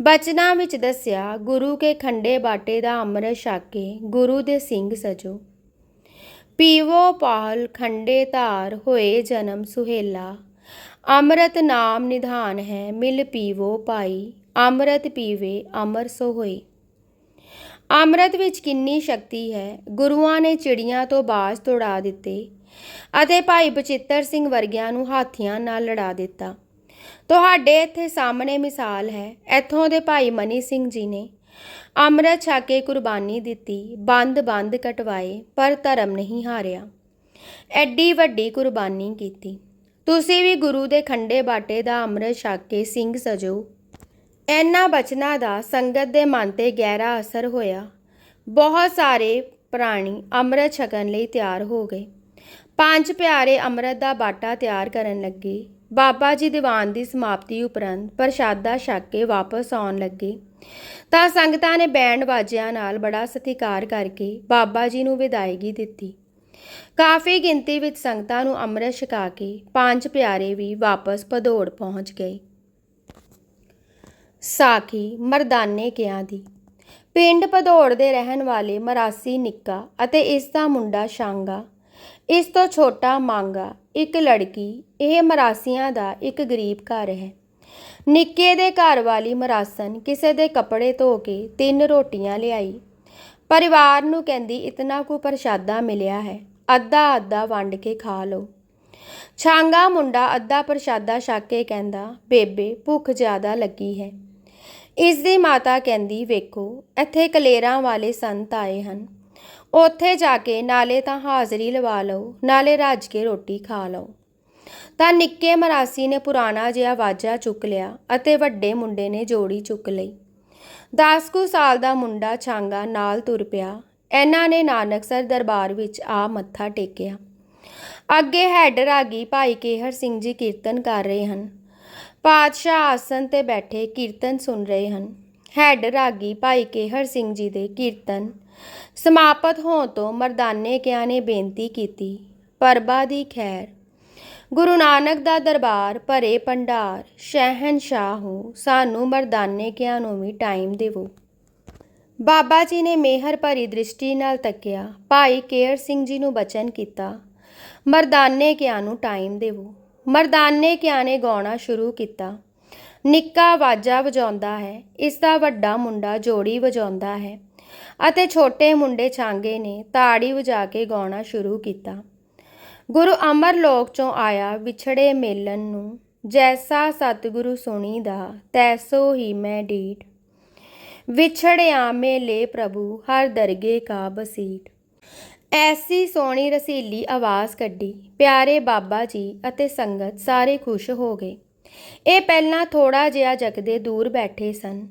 ਬਚਨਾਂ ਵਿੱਚ ਦੱਸਿਆ, ਗੁਰੂ ਕੇ ਖੰਡੇ ਬਾਟੇ ਦਾ ਅੰਮ੍ਰਿਤ ਛਕ ਕੇ ਗੁਰੂ ਦੇ ਸਿੰਘ ਸਜੋ। ਪੀਵੋ ਪਾਲ ਖੰਡੇ ਧਾਰ ਹੋਏ ਜਨਮ ਸੁਹੇਲਾ। ਅੰਮ੍ਰਿਤ ਨਾਮ ਨਿਧਾਨ ਹੈ, ਮਿਲ ਪੀਵੋ ਪਾਈ ਅੰਮ੍ਰਿਤ ਪੀਵੇ, ਅਮਰ ਸੋ ਹੋਈ ਅੰਮ੍ਰਿਤ ਵਿੱਚ ਕਿੰਨੀ ਸ਼ਕਤੀ ਹੈ। ਗੁਰੂਆਂ ਨੇ ਚਿੜੀਆਂ ਤੋਂ ਬਾਜ਼ ਤੋੜਾ ਦਿੱਤੇ। ਅਤੇ ਭਾਈ ਬਚਿੱਤਰ ਸਿੰਘ ਵਰਗਿਆਂ ਨੂੰ ਹਾਥੀਆਂ ਨਾਲ ਲੜਾ ਦਿੱਤਾ। ਤੁਹਾਡੇ ਇੱਥੇ ਸਾਹਮਣੇ ਮਿਸਾਲ ਹੈ। ਇੱਥੋਂ ਦੇ ਭਾਈ ਮਨੀ ਸਿੰਘ ਜੀ ਨੇ ਅੰਮ੍ਰਿਤ ਛਕ ਕੇ ਕੁਰਬਾਨੀ ਦਿੱਤੀ। ਬੰਦ ਬੰਦ ਕਟਵਾਏ, ਪਰ ਧਰਮ ਨਹੀਂ ਹਾਰਿਆ। ਐਡੀ ਵੱਡੀ ਕੁਰਬਾਨੀ ਕੀਤੀ। ਤੁਸੀਂ ਵੀ ਗੁਰੂ ਦੇ ਖੰਡੇ ਬਾਟੇ ਦਾ ਅੰਮ੍ਰਿਤ ਛਕ ਕੇ ਸਿੰਘ ਸਜੋ। ਇਹਨਾਂ ਬਚਨਾਂ ਦਾ ਸੰਗਤ ਦੇ ਮਨ ਤੇ ਗਹਿਰਾ ਅਸਰ ਹੋਇਆ। ਬਹੁਤ ਸਾਰੇ ਪ੍ਰਾਣੀ ਅੰਮ੍ਰਿਤ ਛਕਣ ਲਈ ਤਿਆਰ ਹੋ ਗਏ। ਪੰਜ ਪਿਆਰੇ ਅੰਮ੍ਰਿਤ ਦਾ ਬਾਟਾ ਤਿਆਰ ਕਰਨ ਲੱਗੇ। ਬਾਬਾ ਜੀ ਦੀਵਾਨ ਦੀ ਸਮਾਪਤੀ ਉਪਰੰਤ ਪ੍ਰਸ਼ਾਦਾ ਛਕ ਕੇ ਵਾਪਸ ਆਉਣ ਲੱਗੇ। ਤਾਂ ਸੰਗਤਾਂ ਨੇ ਬੈਂਡ ਬਾਜਿਆਂ ਨਾਲ ਬੜਾ ਸਤਿਕਾਰ ਕਰਕੇ ਬਾਬਾ ਜੀ ਨੂੰ ਵਿਦਾਇਗੀ ਦਿੱਤੀ। ਕਾਫੀ ਗਿਣਤੀ ਵਿੱਚ ਸੰਗਤਾਂ ਨੂੰ ਅੰਮ੍ਰਿਤ ਛਕਾ ਕੇ ਪੰਜ ਪਿਆਰੇ ਵੀ ਵਾਪਸ ਭਦੌੜ ਪਹੁੰਚ ਗਏ। ਸਾਖੀ ਮਰਦਾਨੇ ਕਿਆਂ ਦੀ। ਪਿੰਡ ਭਦੌੜ ਦੇ ਰਹਿਣ ਵਾਲੇ ਮਰਾਸੀ ਨਿੱਕਾ ਅਤੇ ਇਸ ਦਾ ਮੁੰਡਾ ਸ਼ਾਂਗਾ ਇਸ ਤੋਂ ਛੋਟਾ ਮਾਂਗਾ, ਇੱਕ ਲੜਕੀ, ਇਹ ਮਰਾਸੀਆਂ ਦਾ ਇੱਕ ਗਰੀਬ ਘਰ ਹੈ। ਨਿੱਕੇ ਦੇ ਘਰ ਵਾਲੀ ਮਰਾਸਨ ਕਿਸੇ ਦੇ ਕੱਪੜੇ ਧੋ ਕੇ ਤਿੰਨ ਰੋਟੀਆਂ ਲਿਆਈ। ਪਰਿਵਾਰ ਨੂੰ ਕਹਿੰਦੀ, ਇਤਨਾ ਕੁ ਪ੍ਰਸ਼ਾਦਾ ਮਿਲਿਆ ਹੈ, ਅੱਧਾ ਅੱਧਾ ਵੰਡ ਕੇ ਖਾ ਲਓ। ਛਾਂਗਾ ਮੁੰਡਾ ਅੱਧਾ ਪ੍ਰਸ਼ਾਦਾ ਛੱਕ ਕੇ ਕਹਿੰਦਾ, ਬੇਬੇ, ਭੁੱਖ ਜ਼ਿਆਦਾ ਲੱਗੀ ਹੈ। ਇਸ ਦੀ ਮਾਤਾ ਕਹਿੰਦੀ, ਵੇਖੋ, ਇੱਥੇ ਕਲੇਰਾਂ ਵਾਲੇ ਸੰਤ ਆਏ ਹਨ। ਉੱਥੇ ਜਾ ਕੇ ਨਾਲੇ ਤਾਂ ਹਾਜ਼ਰੀ ਲਵਾ ਲਓ, ਨਾਲੇ ਰੱਜ ਕੇ ਰੋਟੀ ਖਾ ਲਓ। ਤਾਂ ਨਿੱਕੇ ਮਰਾਸੀ ਨੇ ਪੁਰਾਣਾ ਜਿਹਾ ਵਾਜਾ ਚੁੱਕ ਲਿਆ ਅਤੇ ਵੱਡੇ ਮੁੰਡੇ ਨੇ ਜੋੜੀ ਚੁੱਕ ਲਈ। ਦਸ ਕੁ ਸਾਲ ਦਾ ਮੁੰਡਾ ਛਾਂਗਾ ਨਾਲ ਤੁਰ ਪਿਆ। ਇਹਨਾਂ ਨੇ ਨਾਨਕਸਰ ਦਰਬਾਰ ਵਿੱਚ ਆ ਮੱਥਾ ਟੇਕਿਆ। ਅੱਗੇ ਹੈਡ ਰਾਗੀ ਭਾਈ ਕੇਹਰ ਸਿੰਘ ਜੀ ਕੀਰਤਨ ਕਰ ਰਹੇ ਹਨ। ਪਾਤਸ਼ਾਹ ਆਸਨ ਤੇ ਬੈਠੇ ਕੀਰਤਨ ਸੁਣ ਰਹੇ ਹਨ। ਹੈਡ ਰਾਗੀ ਭਾਈ ਕੇਹਰ ਸਿੰਘ ਜੀ ਦੇ ਕੀਰਤਨ। ਸਮਾਪਤ ਹੋਣ ਤੋਂ ਮਰਦਾਨੇ ਕਿਆਂ ਨੇ ਬੇਨਤੀ ਕੀਤੀ? ਪਰਬਾ ਦੀ ਖੈਰ। ਗੁਰੂ ਨਾਨਕ ਦਾ ਦਰਬਾਰ ਭਰੇ ਭੰਡਾਰ ਸ਼ਹਿਨशाह ਹੋ ਸਾਨੂੰ ਮਰਦਾਨੇ ਕਿਆਂ ਨੂੰ ਵੀ ਟਾਈਮ ਦੇਵੋ। ਬਾਬਾ ਜੀ ਨੇ ਮਿਹਰ ਭਰੀ ਦ੍ਰਿਸ਼ਟੀ ਨਾਲ ਤੱਕਿਆ, ਭਾਈ ਕੇਰ ਸਿੰਘ ਜੀ ਨੂੰ ਬਚਨ ਕੀਤਾ, ਮਰਦਾਨੇ ਕਿਆਂ ਨੂੰ ਟਾਈਮ ਦੇਵੋ। ਮਰਦਾਨੇ ਕਿਆਂ ਨੇ ਗਾਉਣਾ ਸ਼ੁਰੂ ਕੀਤਾ। ਨਿੱਕਾ ਵਾਜਾ ਵਜਾਉਂਦਾ ਹੈ, ਇਸ ਦਾ ਵੱਡਾ ਮੁੰਡਾ ਜੋੜੀ ਵਜਾਉਂਦਾ ਹੈ। ਅਤੇ ਛੋਟੇ ਮੁੰਡੇ ਛਾਂਗੇ ਨੇ ਤਾੜੀ ਵਜਾ ਕੇ ਗਾਉਣਾ ਸ਼ੁਰੂ ਕੀਤਾ। ਗੁਰੂ ਅਮਰ ਲੋਕ ਚੋਂ ਆਇਆ ਵਿਛੜੇ ਮੇਲਨ ਨੂੰ, ਜੈਸਾ ਸਤਿਗੁਰੂ ਸੁਣੀ ਦਾ ਤੈਸੋ ਹੀ ਮੈਂ ਡੀਟ ਵਿਛੜਿਆ ਮੇਲੇ ਪ੍ਰਭੂ, ਹਰ ਦਰਗੇ ਕਾ ਬਸੀਟ ਐਸੀ ਸੋਹਣੀ ਰਸੀਲੀ ਆਵਾਜ਼ ਕੱਢੀ, ਪਿਆਰੇ ਬਾਬਾ ਜੀ ਅਤੇ ਸੰਗਤ ਸਾਰੇ ਖੁਸ਼ ਹੋ ਗਏ। ਇਹ ਪਹਿਲਾਂ ਥੋੜਾ ਜਿਹਾ ਜਗਦੇ ਦੂਰ ਬੈਠੇ ਸਨ।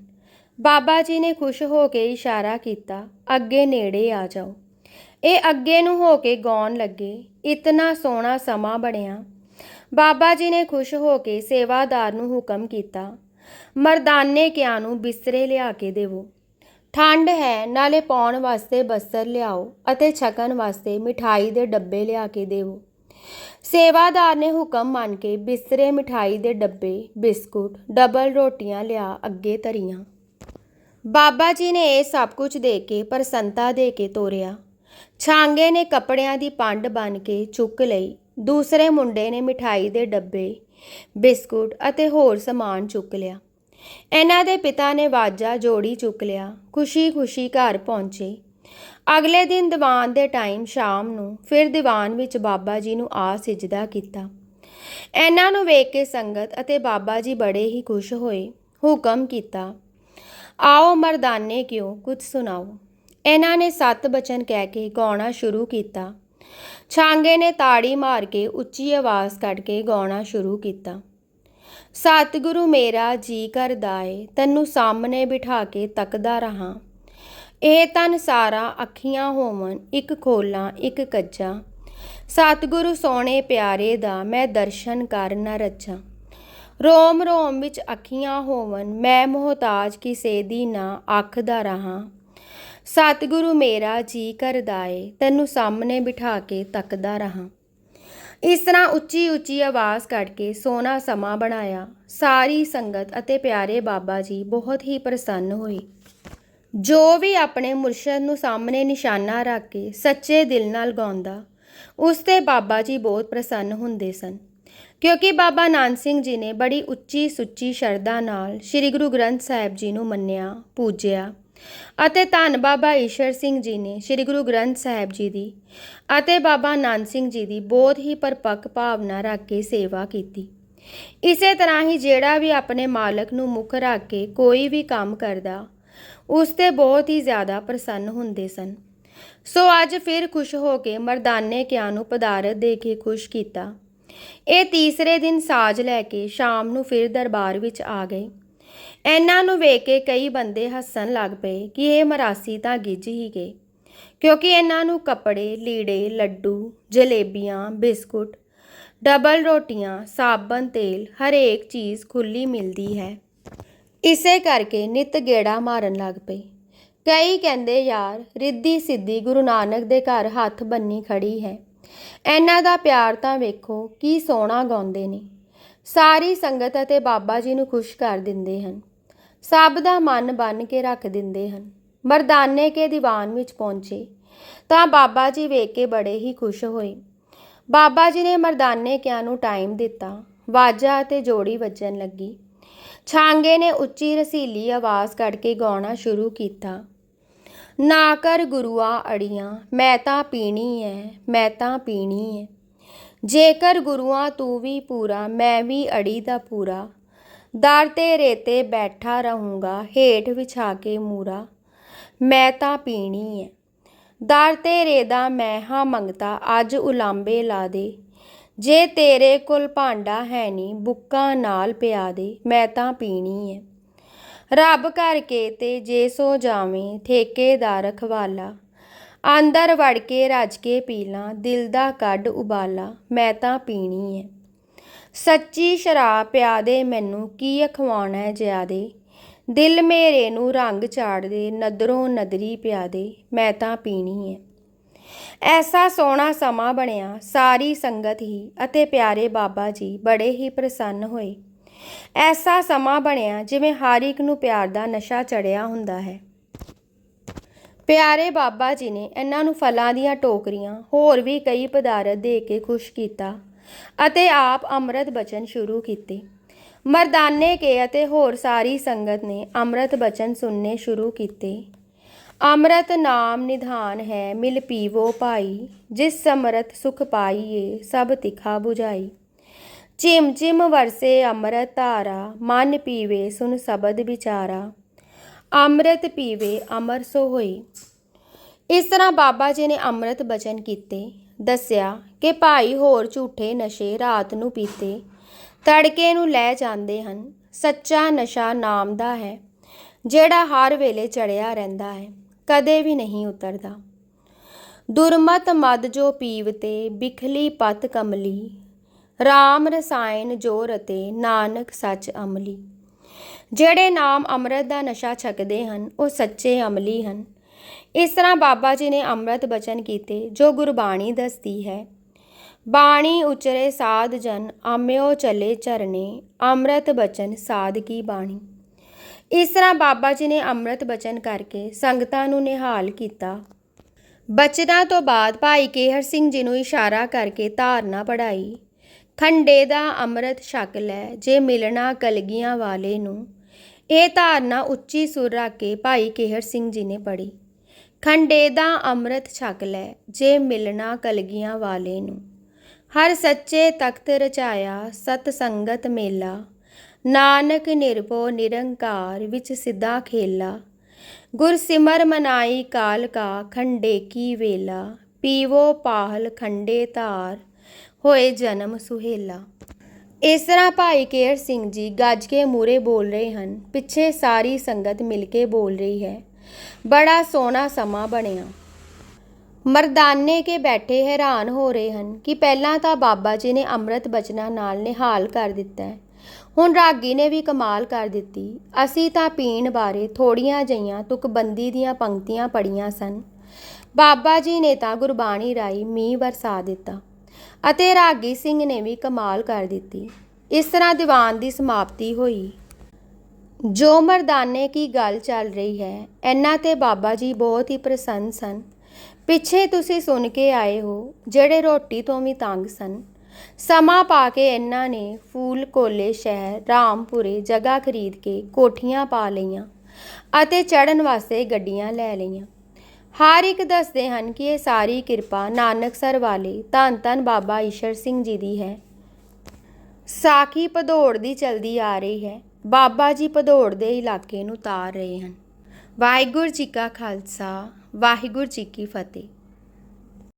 ਬਾਬਾ ਜੀ ਨੇ ਖੁਸ਼ ਹੋ ਕੇ ਇਸ਼ਾਰਾ ਕੀਤਾ, ਅੱਗੇ ਨੇੜੇ ਆ ਜਾਓ। ਇਹ ਅੱਗੇ ਨੂੰ ਹੋ ਕੇ ਗਾਉਣ ਲੱਗੇ, ਇਤਨਾ ਸੋਹਣਾ ਸਮਾਂ ਬਣਿਆ। ਬਾਬਾ ਜੀ ਨੇ ਖੁਸ਼ ਹੋ ਕੇ ਸੇਵਾਦਾਰ ਨੂੰ ਹੁਕਮ ਕੀਤਾ, ਮਰਦਾਨੇ ਕਿਆਂ ਨੂੰ ਬਿਸਤਰੇ ਲਿਆ ਕੇ ਦੇਵੋ। ਠੰਡ ਹੈ, ਨਾਲੇ ਪਾਉਣ ਵਾਸਤੇ ਬਸਤਰ ਲਿਆਓ ਅਤੇ ਛਕਣ ਵਾਸਤੇ ਮਿਠਾਈ ਦੇ ਡੱਬੇ ਲਿਆ ਕੇ ਦੇਵੋ। ਸੇਵਾਦਾਰ ਨੇ ਹੁਕਮ ਮੰਨ ਕੇ ਬਿਸਤਰੇ, ਮਿਠਾਈ ਦੇ ਡੱਬੇ, ਬਿਸਕੁਟ, ਡਬਲ ਰੋਟੀਆਂ ਲਿਆ ਅੱਗੇ ਧਰੀਆਂ। ਬਾਬਾ ਜੀ ਨੇ ਇਹ ਸਭ ਕੁਝ ਦੇ ਕੇ ਪ੍ਰਸੰਤਾ ਦੇ ਕੇ ਤੋਰਿਆ। ਛਾਂਗੇ ਨੇ ਕੱਪੜਿਆਂ ਦੀ ਪੰਡ ਬਨ ਕੇ ਚੁੱਕ ਲਈ। ਦੂਸਰੇ ਮੁੰਡੇ ਨੇ ਮਿਠਾਈ ਦੇ ਡੱਬੇ, ਬਿਸਕੁਟ ਅਤੇ ਹੋਰ ਸਮਾਨ ਚੁੱਕ ਲਿਆ। ਇਹਨਾਂ ਦੇ ਪਿਤਾ ਨੇ ਵਾਜਾ ਜੋੜੀ ਚੁੱਕ ਲਿਆ। ਖੁਸ਼ੀ-ਖੁਸ਼ੀ ਘਰ ਪਹੁੰਚੇ। ਅਗਲੇ ਦਿਨ ਦੀਵਾਨ ਦੇ ਟਾਈਮ ਸ਼ਾਮ ਨੂੰ ਫਿਰ ਦੀਵਾਨ ਵਿੱਚ ਬਾਬਾ ਜੀ ਨੂੰ ਆ ਸਿਜਦਾ ਕੀਤਾ। ਇਹਨਾਂ ਨੂੰ ਵੇਖ ਕੇ ਸੰਗਤ ਅਤੇ ਬਾਬਾ ਜੀ ਬੜੇ ਹੀ ਖੁਸ਼ ਹੋਏ। ਹੁਕਮ ਕੀਤਾ ਆਓ ਮਰਦਾਨੇ ਕਿਉਂ ਕੁਝ ਸੁਣਾਓ? ਇਹਨਾਂ ਨੇ ਸੱਤ ਬਚਨ ਕਹਿ ਕੇ ਗਾਉਣਾ ਸ਼ੁਰੂ ਕੀਤਾ। ਛਾਂਗੇ ਨੇ ਤਾੜੀ ਮਾਰ ਕੇ ਉੱਚੀ ਆਵਾਜ਼ ਕੱਢ ਕੇ ਗਾਉਣਾ ਸ਼ੁਰੂ ਕੀਤਾ। ਸਤਿਗੁਰੂ ਮੇਰਾ ਜੀ ਕਰਦਾ ਏ, ਤੈਨੂੰ ਸਾਹਮਣੇ ਬਿਠਾ ਕੇ ਤੱਕਦਾ ਰਹਾ। ਇਹ ਤਨ ਸਾਰਾ ਅੱਖੀਆਂ ਹੋਵਨ ਇੱਕ ਖੋਲਾਂ, ਇੱਕ ਕੱਜਾ। ਸਤਿਗੁਰੂ ਸੋਹਣੇ ਪਿਆਰੇ ਦਾ ਮੈਂ ਦਰਸ਼ਨ ਕਰ ਨਾ ਰੱਜਾਂ। ਰੋਮ ਰੋਮ ਵਿੱਚ ਅੱਖੀਆਂ ਹੋਵਨ, ਮੈਂ ਮੁਹਤਾਜ ਕਿਸੇ ਦੀ ਨਾ ਆਖਦਾ ਰਹਾ। ਸਤਿਗੁਰੂ ਮੇਰਾ ਜੀ ਕਰਦਾ ਏ, ਤੈਨੂੰ ਸਾਹਮਣੇ ਬਿਠਾ ਕੇ ਤੱਕਦਾ ਰਹਾ। ਇਸ ਤਰ੍ਹਾਂ ਉੱਚੀ ਉੱਚੀ ਆਵਾਜ਼ ਕੱਢ ਕੇ ਸੋਨਾ ਸਮਾਂ ਬਣਾਇਆ। ਸਾਰੀ ਸੰਗਤ ਅਤੇ ਪਿਆਰੇ ਬਾਬਾ ਜੀ ਬਹੁਤ ਹੀ ਪ੍ਰਸੰਨ ਹੋਏ। ਜੋ ਵੀ ਆਪਣੇ ਮੁਰਸ਼ਦ ਨੂੰ ਸਾਹਮਣੇ ਨਿਸ਼ਾਨਾ ਰੱਖ ਕੇ ਸੱਚੇ ਦਿਲ ਨਾਲ ਗਾਉਂਦਾ, ਉਸ ਤੇ ਬਾਬਾ ਜੀ ਬਹੁਤ ਪ੍ਰਸੰਨ ਹੁੰਦੇ ਸਨ। ਕਿਉਂਕਿ ਬਾਬਾ ਨਾਨਕ ਸਿੰਘ ਜੀ ਨੇ ਬੜੀ ਉੱਚੀ ਸੁੱਚੀ ਸ਼ਰਧਾ ਨਾਲ ਸ੍ਰੀ ਗੁਰੂ ਗ੍ਰੰਥ ਸਾਹਿਬ ਜੀ ਨੂੰ ਮੰਨਿਆ, ਪੂਜਿਆ ਅਤੇ ਧੰਨ ਬਾਬਾ ਈਸ਼ਰ ਸਿੰਘ ਜੀ ਨੇ ਸ੍ਰੀ ਗੁਰੂ ਗ੍ਰੰਥ ਸਾਹਿਬ ਜੀ ਦੀ ਅਤੇ ਬਾਬਾ ਨਾਨਕ ਸਿੰਘ ਜੀ ਦੀ ਬਹੁਤ ਹੀ ਪਰਪੱਕ ਭਾਵਨਾ ਰੱਖ ਕੇ ਸੇਵਾ ਕੀਤੀ। ਇਸੇ ਤਰ੍ਹਾਂ ਹੀ ਜਿਹੜਾ ਵੀ ਆਪਣੇ ਮਾਲਕ ਨੂੰ ਮੁੱਖ ਰੱਖ ਕੇ ਕੋਈ ਵੀ ਕੰਮ ਕਰਦਾ, ਉਸ ਤੇ ਬਹੁਤ ਹੀ ਜ਼ਿਆਦਾ ਪ੍ਰਸੰਨ ਹੁੰਦੇ ਸਨ। ਸੋ ਅੱਜ ਫਿਰ ਖੁਸ਼ ਹੋ ਕੇ ਮਰਦਾਨੇ ਕਿਆਂ ਨੂੰ ਪਦਾਰਤ ਦੇ ਕੇ ਖੁਸ਼ ਕੀਤਾ। ਇਹ ਤੀਸਰੇ ਦਿਨ ਸਾਜ ਲੈ ਕੇ ਸ਼ਾਮ ਨੂੰ ਫਿਰ ਦਰਬਾਰ ਵਿੱਚ ਆ ਗਏ। ਇਹਨਾਂ ਨੂੰ ਵੇਖ ਕੇ ਕਈ ਬੰਦੇ ਹੱਸਣ ਲੱਗ ਪਏ ਕਿ ਇਹ ਮਰਾਸੀ ਤਾਂ ਗਿੱਝ ਹੀ ਗਏ, ਕਿਉਂਕਿ ਇਹਨਾਂ ਨੂੰ ਕੱਪੜੇ, ਲੀੜੇ, ਲੱਡੂ, ਜਲੇਬੀਆਂ, ਬਿਸਕੁਟ, ਡਬਲ ਰੋਟੀਆਂ, ਸਾਬਣ ਤੇਲ, ਹਰੇਕ ਚੀਜ਼ ਖੁੱਲੀ ਮਿਲਦੀ ਹੈ। ਇਸੇ ਕਰਕੇ ਨਿਤ ਗੇੜਾ ਮਾਰਨ ਲੱਗ ਪਏ। ਕਈ ਕਹਿੰਦੇ, ਯਾਰ ਰਿੱਧੀ ਸਿੱਧੀ ਗੁਰੂ ਨਾਨਕ ਦੇ ਘਰ ਹੱਥ ਬੰਨੀ ਖੜੀ ਹੈ। ਇਹਨਾਂ ਦਾ ਪਿਆਰ ਤਾਂ ਵੇਖੋ ਕੀ ਸੋਹਣਾ ਗਾਉਂਦੇ ਨੇ। ਸਾਰੀ ਸੰਗਤ ਅਤੇ ਬਾਬਾ ਜੀ ਨੂੰ ਖੁਸ਼ ਕਰ ਦਿੰਦੇ ਹਨ। ਸਭ ਦਾ ਮਨ ਬੰਨ ਕੇ ਰੱਖ ਦਿੰਦੇ ਹਨ। ਮਰਦਾਨੇ ਕੇ ਦੀਵਾਨ ਵਿੱਚ ਪਹੁੰਚੇ। ਤਾਂ ਬਾਬਾ ਜੀ ਵੇਖ ਕੇ ਬੜੇ ਹੀ ਖੁਸ਼ ਹੋਏ। ਬਾਬਾ ਜੀ ਨੇ ਮਰਦਾਨੇ ਕਿਆਂ ਨੂੰ ਟਾਈਮ ਦਿੱਤਾ। ਵਾਜਾ ਅਤੇ ਜੋੜੀ ਵੱਜਣ ਲੱਗੀ। ਛਾਂਗੇ ਨੇ ਉੱਚੀ ਰਸੀਲੀ ਆਵਾਜ਼ ਕੱਢ ਕੇ ਗਾਉਣਾ ਸ਼ੁਰੂ ਕੀਤਾ। ਨਾ ਕਰ ਗੁਰੂਆ ਅੜੀਆਂ, ਮੈਂ ਤਾਂ ਪੀਣੀ ਐ, ਮੈਂ ਤਾਂ ਪੀਣੀ ਐ। ਜੇਕਰ ਗੁਰੂਆ ਤੂੰ ਵੀ ਪੂਰਾ, ਮੈਂ ਵੀ ਅੜੀ ਦਾ ਪੂਰਾ। ਦਰ ਤੇ ਰੇਤੇ ਬੈਠਾ ਰਹੂੰਗਾ, ਹੇਠ ਵਿਛਾ ਕੇ ਮੂਰਾ। ਮੈਂ ਤਾਂ ਪੀਣੀ ਐ। ਦਰ ਤੇ ਰੇਦਾ ਮੈਂ ਹਾਂ ਮੰਗਤਾ, ਅੱਜ ਉਲਾਂਬੇ ਲਾ ਦੇ। ਜੇ ਤੇਰੇ ਕੋਲ ਭਾਂਡਾ ਹੈ ਨਹੀਂ ਬੁੱਕਾਂ ਨਾਲ ਪਿਆ ਦੇ, ਮੈਂ ਤਾਂ ਪੀਣੀ ਐ। ਰੱਬ ਕਰਕੇ ਤੇ ਜੇ ਸੋ ਜਾਵੇਂ ਠੇਕੇਦਾਰ ਰਖਵਾਲਾ ਅੰਦਰ ਵੜ ਕੇ ਰੱਜ ਕੇ ਪੀ ਲਾਂ ਦਿਲ ਦਾ ਕੱਢ ਉਬਾਲਾ, ਮੈਂ ਤਾਂ ਪੀਣੀ ਐ। ਸੱਚੀ ਸ਼ਰਾਬ ਪਿਆ ਦੇ ਮੈਨੂੰ, ਕੀ ਅਖਵਾਉਣਾ ਹੈ ਜਿਆਦੇ? ਦਿਲ ਮੇਰੇ ਨੂੰ ਰੰਗ ਚਾੜ ਦੇ, ਨਦਰੋਂ ਨਦਰੀ ਪਿਆ ਦੇ, ਮੈਂ ਤਾਂ ਪੀਣੀ ਐ। ਐਸਾ ਸੋਹਣਾ ਸਮਾਂ ਬਣਿਆ, ਸਾਰੀ ਸੰਗਤ ਹੀ ਅਤੇ ਪਿਆਰੇ ਬਾਬਾ ਜੀ ਬੜੇ ਹੀ ਪ੍ਰਸੰਨ ਹੋਏ। ਐਸਾ ਸਮਾਂ ਬਣਿਆ ਜਿਵੇਂ ਹਰ ਇੱਕ ਨੂੰ ਪਿਆਰ ਦਾ ਨਸ਼ਾ ਚੜਿਆ ਹੁੰਦਾ ਹੈ। ਪਿਆਰੇ ਬਾਬਾ ਜੀ ਨੇ ਇਹਨਾਂ ਨੂੰ ਫਲਾਂ ਦੀਆਂ ਟੋਕਰੀਆਂ, ਹੋਰ ਵੀ ਕਈ ਪਦਾਰਥ ਦੇ ਕੇ ਖੁਸ਼ ਕੀਤਾ ਅਤੇ ਆਪ ਅੰਮ੍ਰਿਤ ਬਚਨ ਸ਼ੁਰੂ ਕੀਤੇ। ਮਰਦਾਨੇ ਕੇ ਅਤੇ ਹੋਰ ਸਾਰੀ ਸੰਗਤ ਨੇ ਅੰਮ੍ਰਿਤ ਬਚਨ ਸੁਣਨੇ ਸ਼ੁਰੂ ਕੀਤੇ। ਅੰਮ੍ਰਿਤ ਨਾਮ ਨਿਧਾਨ ਹੈ, ਮਿਲ ਪੀਵੋ ਭਾਈ, ਜਿਸ ਸਮਰਤ ਸੁਖ ਪਾਈਏ, ਸਭ ਤਿਖਾ 부ਝਾਈ ਝਿਮ ਝਿਮ ਵਰਸੇ ਅੰਮ੍ਰਿਤ ਧਾਰਾ, ਮਨ ਪੀਵੇ ਸੁਨ ਸ਼ਬਦ ਵਿਚਾਰਾ। ਅੰਮ੍ਰਿਤ ਪੀਵੇ ਅਮਰ ਸੋ ਹੋਈ। ਇਸ ਤਰ੍ਹਾਂ ਬਾਬਾ ਜੀ ਨੇ ਅੰਮ੍ਰਿਤ ਬਚਨ ਕੀਤੇ। ਦੱਸਿਆ ਕਿ ਭਾਈ ਹੋਰ ਝੂਠੇ ਨਸ਼ੇ ਰਾਤ ਨੂੰ ਪੀਤੇ। ਤੜਕੇ ਨੂੰ ਲੈ ਜਾਂਦੇ ਹਨ। ਸੱਚਾ ਨਸ਼ਾ ਨਾਮ ਦਾ ਹੈ, ਜਿਹੜਾ ਹਰ ਵੇਲੇ ਚੜਿਆ ਰਹਿੰਦਾ ਹੈ, ਕਦੇ ਵੀ ਨਹੀਂ ਉਤਰਦਾ। ਦੁਰਮਤ ਮਦ ਜੋ ਪੀਵਤੇ, ਬਿਖਲੀ ਪਤ ਕਮਲੀ। RAM ਰਸਾਇਣ ਜ਼ੋਰ ਅਤੇ ਨਾਨਕ ਸੱਚ ਅਮਲੀ। ਜਿਹੜੇ ਨਾਮ ਅੰਮ੍ਰਿਤ ਦਾ ਨਸ਼ਾ ਛਕਦੇ ਹਨ, ਉਹ ਸੱਚੇ ਅਮਲੀ ਹਨ। ਇਸ ਤਰ੍ਹਾਂ ਬਾਬਾ ਜੀ ਨੇ ਅੰਮ੍ਰਿਤ ਬਚਨ ਕੀਤੇ, ਜੋ ਗੁਰਬਾਣੀ ਦੱਸਦੀ ਹੈ, ਬਾਣੀ ਉਚਰੇ ਸਾਧ ਜਨ, ਆਮਿਓ ਚਲੇ ਚਰਨੇ ਅੰਮ੍ਰਿਤ ਬਚਨ ਸਾਧ ਕੀ ਬਾਣੀ? ਇਸ ਤਰ੍ਹਾਂ ਬਾਬਾ ਜੀ ਨੇ ਅੰਮ੍ਰਿਤ ਬਚਨ ਕਰਕੇ ਸੰਗਤਾਂ ਨੂੰ ਨਿਹਾਲ ਕੀਤਾ। ਬਚਨਾਂ ਤੋਂ ਬਾਅਦ ਭਾਈ ਕੇਹਰ ਸਿੰਘ ਜੀ ਨੂੰ ਇਸ਼ਾਰਾ ਕਰਕੇ ਧਾਰਨਾ ਪੜਾਈ ਖੰਡੇ ਦਾ ਅੰਮ੍ਰਿਤ ਛਕ ਲੈ, ਜੇ ਮਿਲਣਾ ਕਲਗੀਆਂ ਵਾਲੇ ਨੂੰ। ਇਹ ਧਾਰਨਾ ਉੱਚੀ ਸੁਰ ਰੱਖ ਕੇ ਭਾਈ ਕੇਹਰ ਸਿੰਘ ਜੀ ਨੇ ਪੜ੍ਹੀ। ਖੰਡੇ ਦਾ ਅੰਮ੍ਰਿਤ ਛਕ ਲੈ, ਜੇ ਮਿਲਣਾ ਕਲਗੀਆਂ ਵਾਲੇ ਨੂੰ। ਹਰ ਸੱਚੇ ਤਖਤ ਰਚਾਇਆ, ਸਤ ਸੰਗਤ ਮੇਲਾ। ਨਾਨਕ ਨਿਰਭਉ ਨਿਰੰਕਾਰ ਵਿੱਚ ਸਿੱਧਾ ਖੇਲਾ। ਗੁਰ ਸਿਮਰ ਮਨਾਈ ਕਾਲ ਕਾ ਖੰਡੇ ਕੀ ਵੇਲਾ। ਪੀਵੋ ਪਾਹਲ ਖੰਡੇ ਧਾਰ। ਹੋਏ ਜਨਮ ਸੁਹੇਲਾ। ਇਸ ਤਰ੍ਹਾਂ ਭਾਈ ਕੇਰ ਸਿੰਘ ਜੀ ਗੱਜ ਕੇ ਮੂਰੇ ਬੋਲ ਰਹੇ ਹਨ, ਪਿੱਛੇ ਸਾਰੀ ਸੰਗਤ ਮਿਲ ਕੇ ਬੋਲ ਰਹੀ ਹੈ। ਬੜਾ ਸੋਹਣਾ ਸਮਾਂ ਬਣਿਆ। ਮਰਦਾਨੇ ਕੇ ਬੈਠੇ ਹੈਰਾਨ ਹੋ ਰਹੇ ਹਨ ਕਿ ਪਹਿਲਾਂ ਤਾਂ ਬਾਬਾ ਜੀ ਨੇ ਅੰਮ੍ਰਿਤ ਬਚਨਾਂ ਨਾਲ ਨਿਹਾਲ ਕਰ ਦਿੱਤਾ ਹੈ। ਹੁਣ ਰਾਗੀ ਨੇ ਵੀ ਕਮਾਲ ਕਰ ਦਿੱਤੀ। ਅਸੀਂ ਤਾਂ ਪੀਣ ਬਾਰੇ ਥੋੜੀਆਂ ਜਈਆਂ ਤੁਕਬੰਦੀ ਦੀਆਂ ਪੰਕਤੀਆਂ ਪੜੀਆਂ ਸਨ। ਬਾਬਾ ਜੀ ਨੇ ਤਾਂ ਗੁਰਬਾਣੀ ਰਾਈ ਮੀਂਹ ਵਰਸਾ ਦਿੱਤਾ। ਅਤੇ ਰਾਗੀ ਸਿੰਘ ਨੇ ਵੀ ਕਮਾਲ ਕਰ ਦਿੱਤੀ। ਇਸ ਤਰ੍ਹਾਂ ਦੀਵਾਨ ਦੀ ਸਮਾਪਤੀ ਹੋਈ। ਜੋ ਮਰਦਾਨੇ ਕੀ ਗੱਲ ਚੱਲ ਰਹੀ ਹੈ, ਇਹਨਾਂ ਤੇ ਬਾਬਾ ਜੀ ਬਹੁਤ ਹੀ ਪ੍ਰਸੰਨ ਸਨ। ਪਿੱਛੇ ਤੁਸੀਂ ਸੁਣ ਕੇ ਆਏ ਹੋ, ਜਿਹੜੇ ਰੋਟੀ ਤੋਂ ਵੀ ਤੰਗ ਸਨ। ਸਮਾਂ ਪਾ ਕੇ ਇਹਨਾਂ ਨੇ ਫੂਲ, ਕੋਲੇ, ਸ਼ਹਿਰ, ਰਾਮਪੁਰੇ ਜਗ੍ਹਾ ਖਰੀਦ ਕੇ ਕੋਠੀਆਂ ਪਾ ਲਈਆਂ ਅਤੇ ਚੜਨ ਵਾਸਤੇ ਗੱਡੀਆਂ ਲੈ ਲਈਆਂ। ਹਰ ਇੱਕ ਦੱਸਦੇ ਹਨ ਕਿ ਇਹ ਸਾਰੀ ਕਿਰਪਾ ਨਾਨਕਸਰ ਵਾਲੇ ਧੰਨ ਧੰਨ ਬਾਬਾ ਈਸ਼ਰ ਸਿੰਘ ਜੀ ਦੀ ਹੈ। ਸਾਖੀ ਭਦੌੜ ਦੀ ਚਲਦੀ ਆ ਰਹੀ ਹੈ। ਬਾਬਾ ਜੀ ਭਦੌੜ ਦੇ ਇਲਾਕੇ ਨੂੰ ਤਾਰ ਰਹੇ ਹਨ। ਵਾਹਿਗੁਰੂ ਜੀ ਕਾ ਖਾਲਸਾ, ਵਾਹਿਗੁਰੂ ਜੀ ਕੀ ਫਤਿਹ।